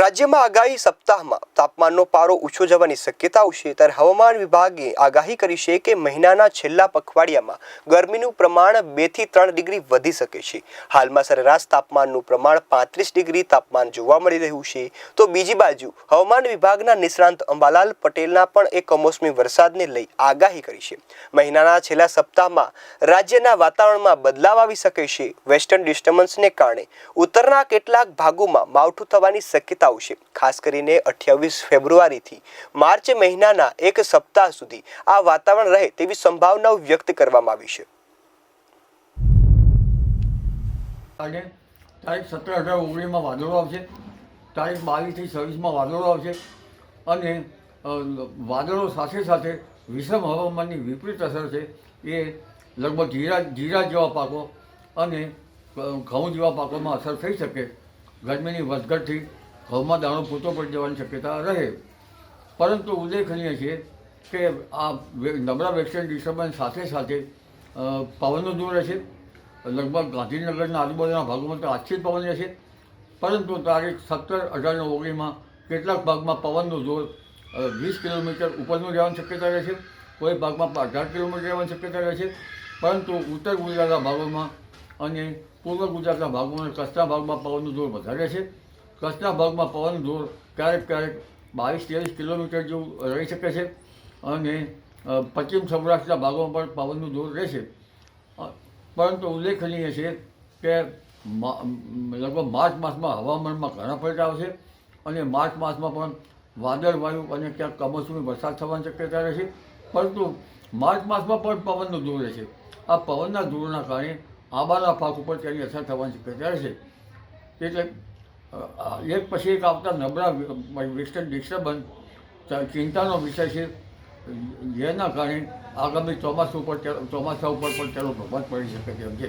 રાજ્યમાં આગાહી સપ્તાહમાં તાપમાનનો પારો ઊંચો જવાની શક્યતા આવશે, ત્યારે હવામાન વિભાગે આગાહી કરી છે કે મહિનાના છેલ્લા પખવાડિયામાં ગરમીનું પ્રમાણ બેથી ત્રણ ડિગ્રી વધી શકે છે. હાલમાં સરેરાશ તાપમાનનું પ્રમાણ પાંત્રીસ ડિગ્રી તાપમાન જોવા મળી રહ્યું છે. તો બીજી બાજુ, હવામાન વિભાગના નિષ્ણાંત અંબાલાલ પટેલના પણ એક કમોસમી વરસાદને લઈ આગાહી કરી છે. મહિનાના છેલ્લા સપ્તાહમાં રાજ્યના વાતાવરણમાં બદલાવ આવી શકે છે. વેસ્ટર્ન ડિસ્ટર્બન્સને કારણે ઉત્તરના કેટલાક ભાગોમાં માવઠું થવાની શક્યતાઓ છે ખાસ કરીને અઠ્યાવીસ ફેબ્રુઆરીથી માર્ચ મહિનાના એક સપ્તાહ સુધી આ વાતાવરણ રહે તેવી સંભાવનાઓ વ્યક્ત કરવામાં આવી છે. તારીખ સત્તર અઢાર ઓગણીસમાં વાદળો આવશે. તારીખ બાવીસથી છવ્વીસમાં વાદળો આવશે. અને વાદળો સાથે સાથે વિષમ હવામાનની વિપરીત અસર છે એ લગભગ જીરા જીરા જેવા પાકો અને ઘઉં જેવા પાકોમાં અસર થઈ શકે. ગરમીની વધઘટથી ઘઉંમાં દાણો પૂરતો પડી જવાની શક્યતા રહે. પરંતુ ઉલ્લેખનીય છે કે આ નબળા વેસ્ટર્ન ડિસ્ટર્બન્સ સાથે સાથે અ, પવનનો દૂર રહેશે લગભગ ગાંધીનગરના આજુબાજુના ભાગોમાં તો આછી જ પવન રહેશે. પરંતુ તારીખ સત્તર અઢાર ઓગણીસમાં કેટલાક ભાગમાં પવનનું જોર વીસ કિલોમીટર ઉપરનું રહેવાની શક્યતા રહેશે. કોઈ ભાગમાં અઢાર કિલોમીટર રહેવાની શક્યતા રહેશે. પરંતુ ઉત્તર ગુજરાતના ભાગોમાં અને પૂર્વ ગુજરાતના ભાગોમાં કચ્છના ભાગમાં પવનનું જોર વધારે છે. કચ્છના ભાગમાં પવનનું જોર ક્યારેક ક્યારેક બાવીસ ત્રેવીસ કિલોમીટર જેવું રહી શકે છે અને પશ્ચિમ સૌરાષ્ટ્રના ભાગોમાં પણ પવનનું જોર રહેશે પરંતુ ઉલ્લેખનીય છે કે લગભગ માર્ચ માસમાં હવામાનમાં ઘણા પલટા આવશે અને માર્ચ માસમાં પણ વાદળવાયુ અને ક્યાંક કમોસમી વરસાદ થવાની શક્યતા રહેશે પરંતુ માર્ચ માસમાં પણ પવનનું જોર રહેશે આ પવનના જોરના કારણે આંબાના પાક ઉપર તેની અસર થવાની શક્યતા રહેશે એટલે એક પછી એક આવતા નબળા વેસ્ટર્ન ડિસ્ટર્બન્સ ચિંતાનો વિષય છે. જેના કારણે આગામી ચોમાસું ઉપર ચોમાસા ઉપર પણ તેનો પ્રભાવ પડી શકે તેમ છે.